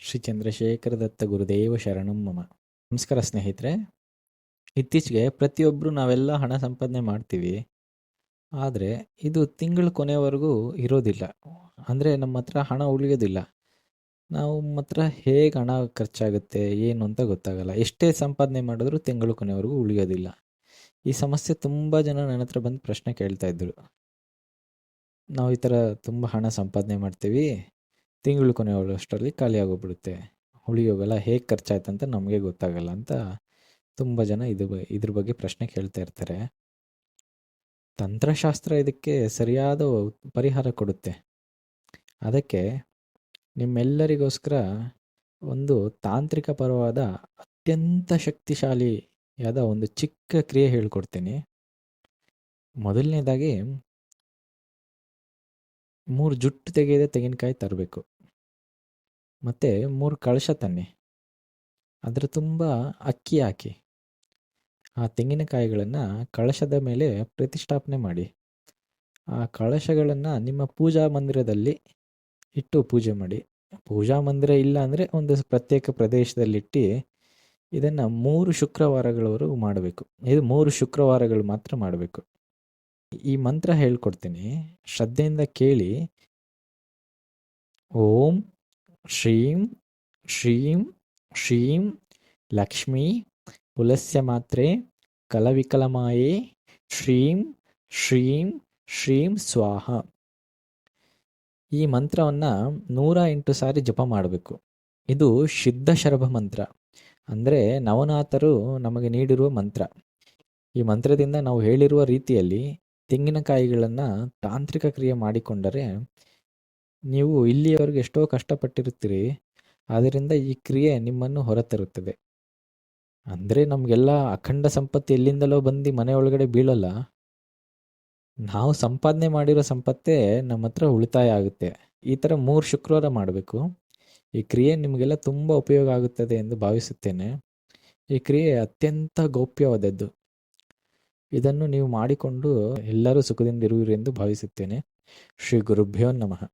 ಶ್ರೀ ಚಂದ್ರಶೇಖರ ದತ್ತ ಗುರುದೇವ ಶರಣಂ ಮಮ. ನಮಸ್ಕಾರ ಸ್ನೇಹಿತರೆ. ಇತ್ತೀಚೆಗೆ ಪ್ರತಿಯೊಬ್ಬರು ನಾವೆಲ್ಲ ಹಣ ಸಂಪಾದನೆ ಮಾಡ್ತೀವಿ. ಆದರೆ ಇದು ತಿಂಗಳ ಕೊನೆವರೆಗೂ ಇರೋದಿಲ್ಲ. ಅಂದರೆ ನಮ್ಮ ಹತ್ರ ಹಣ ಉಳಿಯೋದಿಲ್ಲ. ನಾವು ಹತ್ರ ಹೇಗೆ ಹಣ ಖರ್ಚಾಗುತ್ತೆ, ಏನು ಅಂತ ಗೊತ್ತಾಗಲ್ಲ. ಎಷ್ಟೇ ಸಂಪಾದನೆ ಮಾಡಿದ್ರೂ ತಿಂಗಳ ಕೊನೆವರೆಗೂ ಉಳಿಯೋದಿಲ್ಲ. ಈ ಸಮಸ್ಯೆ ತುಂಬ ಜನ ನನ್ನ ಹತ್ರ ಬಂದು ಪ್ರಶ್ನೆ ಕೇಳ್ತಾ ಇದ್ದರು ನಾವು ಈ ಥರ ತುಂಬ ಹಣ ಸಂಪಾದನೆ ಮಾಡ್ತೀವಿ. ತಿಂಗಳು ಕೊನೆಯವಷ್ಟರಲ್ಲಿ ಖಾಲಿಯಾಗೋಗ್ಬಿಡುತ್ತೆ ಉಳಿಯೋವೆಲ್ಲ ಹೇಗೆ ಅಂತ ನಮಗೆ ಗೊತ್ತಾಗಲ್ಲ ಅಂತ ತುಂಬ ಜನ ಇದು ಇದ್ರ ಬಗ್ಗೆ ಪ್ರಶ್ನೆ ಕೇಳ್ತಾ ಇರ್ತಾರೆ. ತಂತ್ರಶಾಸ್ತ್ರ ಇದಕ್ಕೆ ಸರಿಯಾದ ಪರಿಹಾರ ಕೊಡುತ್ತೆ. ಅದಕ್ಕೆ ನಿಮ್ಮೆಲ್ಲರಿಗೋಸ್ಕರ ಒಂದು ತಾಂತ್ರಿಕ ಪರವಾದ ಅತ್ಯಂತ ಶಕ್ತಿಶಾಲಿಯಾದ ಒಂದು ಚಿಕ್ಕ ಕ್ರಿಯೆ ಹೇಳ್ಕೊಡ್ತೀನಿ. ಮೊದಲನೇದಾಗಿ ಮೂರು ಜುಟ್ಟು ತೆಗೆಯದೆ ತೆಂಗಿನಕಾಯಿ ತರಬೇಕು. ಮತ್ತು ಮೂರು ಕಳಶ ತನ್ನಿ. ಅದರ ತುಂಬ ಅಕ್ಕಿ ಹಾಕಿ. ಆ ತೆಂಗಿನಕಾಯಿಗಳನ್ನು ಕಳಶದ ಮೇಲೆ ಪ್ರತಿಷ್ಠಾಪನೆ ಮಾಡಿ. ಆ ಕಳಶಗಳನ್ನು ನಿಮ್ಮ ಪೂಜಾ ಮಂದಿರದಲ್ಲಿ ಇಟ್ಟು ಪೂಜೆ ಮಾಡಿ. ಪೂಜಾ ಮಂದಿರ ಇಲ್ಲ ಅಂದರೆ ಒಂದು ಪ್ರತ್ಯೇಕ ಪ್ರದೇಶದಲ್ಲಿಟ್ಟು ಇದನ್ನು ಮೂರು ಶುಕ್ರವಾರಗಳವರೆಗೂ ಮಾಡಬೇಕು. ಇದು ಮೂರು ಶುಕ್ರವಾರಗಳು ಮಾತ್ರ ಮಾಡಬೇಕು. ಈ ಮಂತ್ರ ಹೇಳ್ಕೊಡ್ತೀನಿ. ಶ್ರದ್ಧೆಯಿಂದ ಕೇಳಿ. ಓಂ ಶ್ರೀಂ ಶ್ರೀಂ ಶ್ರೀಂ ಲಕ್ಷ್ಮೀ ಪುಲಸ್ಯ ಮಾತ್ರೆ ಕಲವಿಕಲಮಾಯೇ ಶ್ರೀಂ ಶ್ರೀಂ ಶ್ರೀಂ ಸ್ವಾಹ. ಈ ಮಂತ್ರವನ್ನು ನೂರ ಎಂಟು ಸಾರಿ ಜಪ ಮಾಡಬೇಕು. ಇದು ಶುದ್ಧ ಶರಭ ಮಂತ್ರ. ಅಂದರೆ ನವನಾಥರು ನಮಗೆ ನೀಡಿರುವ ಮಂತ್ರ. ಈ ಮಂತ್ರದಿಂದ ನಾವು ಹೇಳಿರುವ ರೀತಿಯಲ್ಲಿ ತೆಂಗಿನಕಾಯಿಗಳನ್ನು ತಾಂತ್ರಿಕ ಕ್ರಿಯೆ ಮಾಡಿಕೊಂಡರೆ, ನೀವು ಇಲ್ಲಿಯವರೆಗೆ ಎಷ್ಟೋ ಕಷ್ಟಪಟ್ಟಿರುತ್ತೀರಿ ಆದ್ದರಿಂದ ಈ ಕ್ರಿಯೆ ನಿಮ್ಮನ್ನು ಹೊರತರುತ್ತದೆ. ಅಂದರೆ ನಮಗೆಲ್ಲ ಅಖಂಡ ಸಂಪತ್ತು ಎಲ್ಲಿಂದಲೋ ಬಂದು ಮನೆ ಒಳಗಡೆ ಬೀಳಲ್ಲ. ನಾವು ಸಂಪಾದನೆ ಮಾಡಿರೋ ಸಂಪತ್ತೇ ನಮ್ಮ ಹತ್ರ ಉಳಿತಾಯ ಆಗುತ್ತೆ. ಈ ಥರ ಮೂರು ಶುಕ್ರವಾರ ಮಾಡಬೇಕು. ಈ ಕ್ರಿಯೆ ನಿಮಗೆಲ್ಲ ತುಂಬ ಉಪಯೋಗ ಆಗುತ್ತದೆ ಎಂದು ಭಾವಿಸುತ್ತೇನೆ. ಈ ಕ್ರಿಯೆ ಅತ್ಯಂತ ಗೌಪ್ಯವಾದದ್ದು. ಇದನ್ನು ನೀವು ಮಾಡಿಕೊಂಡು ಎಲ್ಲರೂ ಸುಖದಿಂದ ಎಂದು ಭಾವಿಸುತ್ತೇನೆ. ಶ್ರೀ ಗುರುಭ್ಯೋ ನಮಃ.